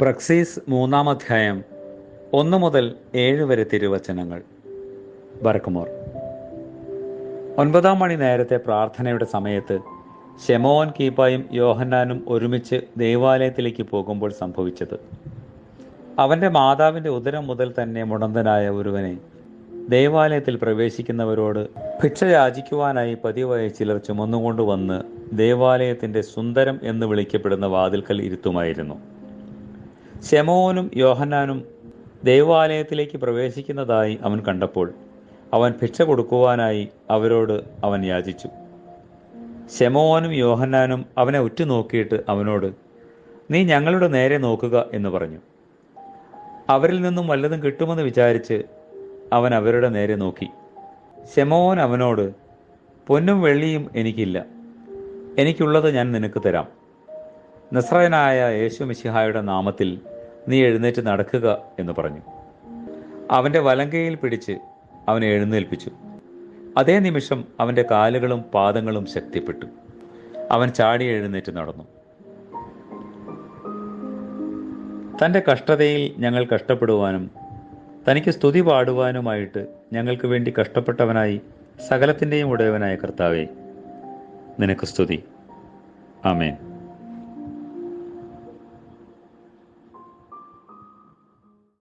പ്രക്സീസ് മൂന്നാം അധ്യായം ഒന്ന് മുതൽ ഏഴ് വരെ തിരുവചനങ്ങൾ. ബർക്കുമോർ. ഒൻപതാം മണി നേരത്തെ പ്രാർത്ഥനയുടെ സമയത്ത് ഷെമോൻ കീപ്പായും യോഹന്നാനും ഒരുമിച്ച് ദേവാലയത്തിലേക്ക് പോകുമ്പോൾ സംഭവിച്ചത്. അവന്റെ മാതാവിന്റെ ഉദരം മുതൽ തന്നെ മുടന്തനായ ഒരുവനെ ദേവാലയത്തിൽ പ്രവേശിക്കുന്നവരോട് ഭിക്ഷ യാചിക്കുവാനായി പതിവായി ചിലർ ചുമന്നുകൊണ്ടുവന്ന് ദേവാലയത്തിന്റെ സുന്ദരം എന്ന് വിളിക്കപ്പെടുന്ന വാതിൽക്കൽ ഇരുത്തുമായിരുന്നു. ശെമോനും യോഹന്നാനും ദേവാലയത്തിലേക്ക് പ്രവേശിക്കുന്നതായി അവൻ കണ്ടപ്പോൾ അവൻ ഭിക്ഷ കൊടുക്കുവാനായി അവരോട് അവൻ യാചിച്ചു. ശെമോനും യോഹന്നാനും അവനെ ഉറ്റുനോക്കിയിട്ട് അവനോട് നീ ഞങ്ങളുടെ നേരെ നോക്കുക എന്ന് പറഞ്ഞു. അവരിൽ നിന്നും വല്ലതും കിട്ടുമെന്ന് വിചാരിച്ച് അവൻ അവരുടെ നേരെ നോക്കി. ശെമോൻ അവനോട് പൊന്നും വെള്ളിയും എനിക്കില്ല. എനിക്കുള്ളത് ഞാൻ നിനക്ക് തരാം. നസ്രയനായ യേശു മിശിഹായുടെ നാമത്തിൽ നീ എഴുന്നേറ്റ് നടക്കുക എന്ന് പറഞ്ഞു. അവന്റെ വലങ്കയിൽ പിടിച്ച് അവനെ എഴുന്നേൽപ്പിച്ചു. അതേ നിമിഷം അവന്റെ കാലുകളും പാദങ്ങളും ശക്തിപ്പെട്ടു. അവൻ ചാടി എഴുന്നേറ്റ് നടന്നു. തന്റെ കഷ്ടതയിൽ ഞങ്ങൾ കഷ്ടപ്പെടുവാനും തനിക്ക് സ്തുതി പാടുവാനുമായിട്ട് ഞങ്ങൾക്ക് വേണ്ടി കഷ്ടപ്പെട്ടവനായി സകലത്തിന്റെയും ഉടയവനായ കർത്താവെ നിനക്ക് സ്തുതി. ആമേൻ.